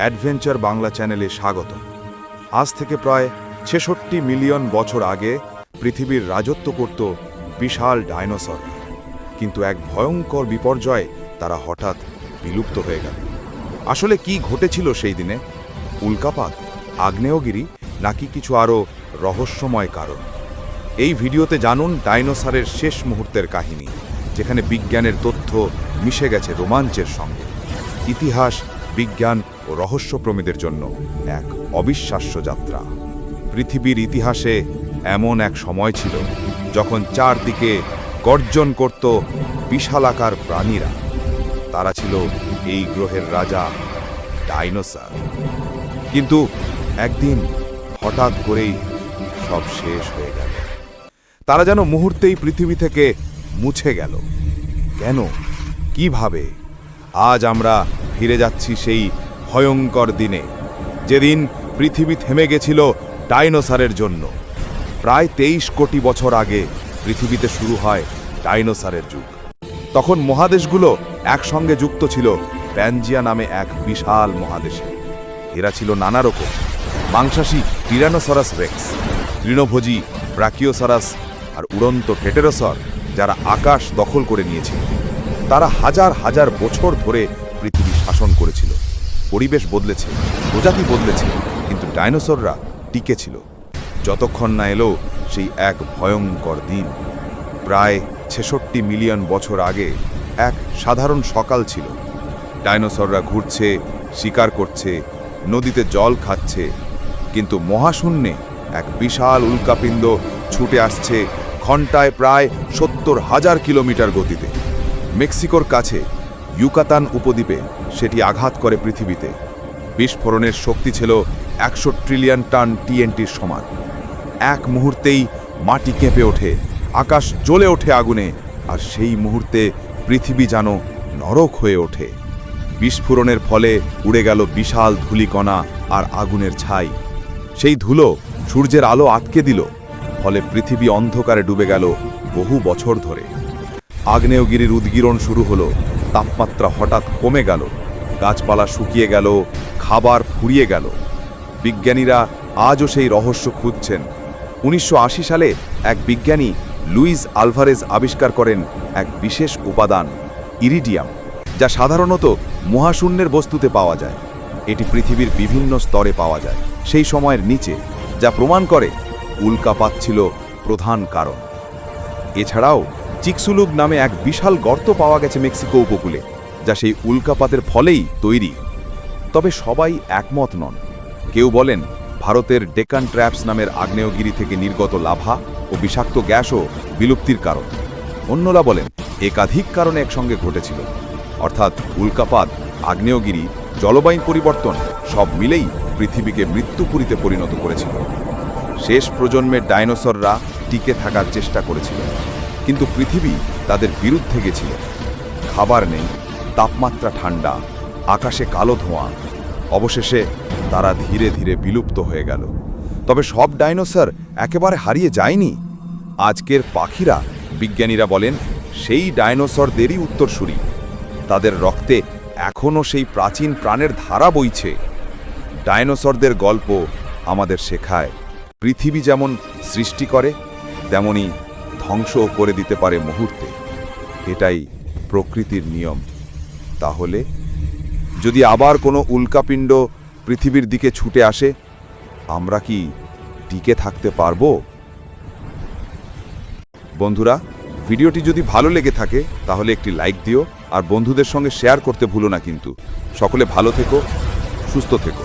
Adventure Bangla চ্যানেলে স্বাগত আজ থেকে প্রায় ছেষট্টি মিলিয়ন বছর আগে পৃথিবীর রাজত্ব করত বিশাল ডাইনোসর। কিন্তু এক ভয়ঙ্কর বিপর্যয়ে তারা হঠাৎ বিলুপ্ত হয়ে গেল। আসলে কি ঘটেছিল সেই দিনে? উল্কাপাত, আগ্নেয়গিরি নাকি কিছু আরও রহস্যময় কারণ? এই ভিডিওতে জানুন ডাইনোসরের শেষ মুহূর্তের কাহিনী, যেখানে বিজ্ঞানের তথ্য মিশে গেছে রোমাঞ্চের সঙ্গে। ইতিহাস, বিজ্ঞান ও রহস্যপ্রমীদের জন্য এক অবিশ্বাস্য যাত্রা। পৃথিবীর ইতিহাসে এমন এক সময় ছিল যখন চারদিকে গর্জন করত বিশালাকার প্রাণীরা। তারা ছিল এই গ্রহের রাজা ডাইনোসার। কিন্তু একদিন হঠাৎ করেই সব শেষ হয়ে গেল। তারা যেন মুহূর্তেই পৃথিবী থেকে মুছে গেল। কেন? কীভাবে? আজ আমরা ফিরে যাচ্ছি সেই ভয়ঙ্কর দিনে। যেদিন পৃথিবী থেমে গেছিল ডাইনোসারের জন্য। প্রায় তেইশ কোটি বছর আগে পৃথিবীতে শুরু হয় ডাইনোসারের যুগ। তখন মহাদেশগুলো একসঙ্গে যুক্ত ছিল প্যানজিয়া নামে এক বিশাল মহাদেশে। এরা ছিল নানা রকম। মাংসাশী টিরানোসরাস রেক্স, তৃণভোজী ব্রাকিওসারাস আর উড়ন্ত টেটেরোসর যারা আকাশ দখল করে নিয়েছিল। তারা হাজার হাজার বছর ধরে পৃথিবী শাসন করেছিল। পরিবেশ বদলেছে, প্রজাতি বদলেছে, কিন্তু ডাইনোসররা টিকে ছিল। যতক্ষণ না এলো সেই এক ভয়ঙ্কর দিন। প্রায় ছেষট্টি মিলিয়ন বছর আগে এক সাধারণ সকাল ছিল। ডাইনোসররা ঘুরছে, শিকার করছে, নদীতে জল খাচ্ছে, কিন্তু মহাশূন্যে এক বিশাল উল্কাপিণ্ড ছুটে আসছে ঘন্টায় প্রায় সত্তর হাজার কিলোমিটার গতিতে। মেক্সিকোর কাছে ইউকাতান উপদ্বীপে সেটি আঘাত করে পৃথিবীতে। বিস্ফোরণের শক্তি ছিল একশো ট্রিলিয়ন টন টিএনটির সমান। এক মুহূর্তেই মাটি কেঁপে ওঠে, আকাশ জ্বলে ওঠে আগুনে, আর সেই মুহূর্তে পৃথিবী যেন নরক হয়ে ওঠে। বিস্ফোরণের ফলে উড়ে গেল বিশাল ধূলিকণা আর আগুনের ছাই। সেই ধুলো সূর্যের আলো আটকে দিল, ফলে পৃথিবী অন্ধকারে ডুবে গেল বহু বছর ধরে। আগ্নেয়গিরির উদ্গীরণ শুরু হলো তাপমাত্রা হঠাৎ কমে গেল। গাছপালা শুকিয়ে গেল, খাবার ফুরিয়ে গেল। বিজ্ঞানীরা আজও সেই রহস্য খুঁজছেন। উনিশশো আশি সালে এক বিজ্ঞানী লুইস আলভারেজ আবিষ্কার করেন এক বিশেষ উপাদান, ইরিডিয়াম, যা সাধারণত মহাশূন্যের বস্তুতে পাওয়া যায়। এটি পৃথিবীর বিভিন্ন স্তরে পাওয়া যায়, সেই সময়ের নিচে, যা প্রমাণ করে উল্কাপাত ছিল প্রধান কারণ। এছাড়াও চিকসুলুগ নামে এক বিশাল গর্ত পাওয়া গেছে মেক্সিকো উপকূলে, যা সেই উল্কাপাতের ফলেই তৈরি। তবে সবাই একমত নন। কেউ বলেন, ভারতের ডেকান ট্র্যাপস নামের আগ্নেয়গিরি থেকে নির্গত লাভা ও বিষাক্ত গ্যাসও বিলুপ্তির কারণ। অন্যরা বলেন, একাধিক কারণে একসঙ্গে ঘটেছিল। অর্থাৎ উল্কাপাত, আগ্নেয়গিরি, জলবায়ু পরিবর্তন সব মিলেই পৃথিবীকে মৃত্যুপুরীতে পরিণত করেছিল। শেষ প্রজন্মের ডাইনোসররা টিকে থাকার চেষ্টা করেছিল। কিন্তু পৃথিবী তাদের বিরুদ্ধে গেছিল। খাবার নেই, তাপমাত্রা ঠান্ডা, আকাশে কালো ধোঁয়া। অবশেষে তারা ধীরে ধীরে বিলুপ্ত হয়ে গেল। তবে সব ডাইনোসর একেবারে হারিয়ে যায়নি? আজকের পাখিরা, বিজ্ঞানীরা বলেন, সেই ডাইনোসরদেরই উত্তরসূরি। তাদের রক্তে এখনও সেই প্রাচীন প্রাণের ধারা বইছে। ডাইনোসরদের গল্প আমাদের শেখায়, পৃথিবী যেমন সৃষ্টি করে, তেমনি ধ্বংসও করে দিতে পারে মুহূর্তে। এটাই প্রকৃতির নিয়ম। তাহলে, যদি আবার কোনো উল্কাপিণ্ড পৃথিবীর দিকে ছুটে আসে, আমরা কি টিকে থাকতে পারব? বন্ধুরা, ভিডিওটি যদি ভালো লেগে থাকে, তাহলে একটি লাইক দিও আর বন্ধুদের সঙ্গে শেয়ার করতে ভুলো না কিন্তু। সকলে ভালো থেকো, সুস্থ থেকো।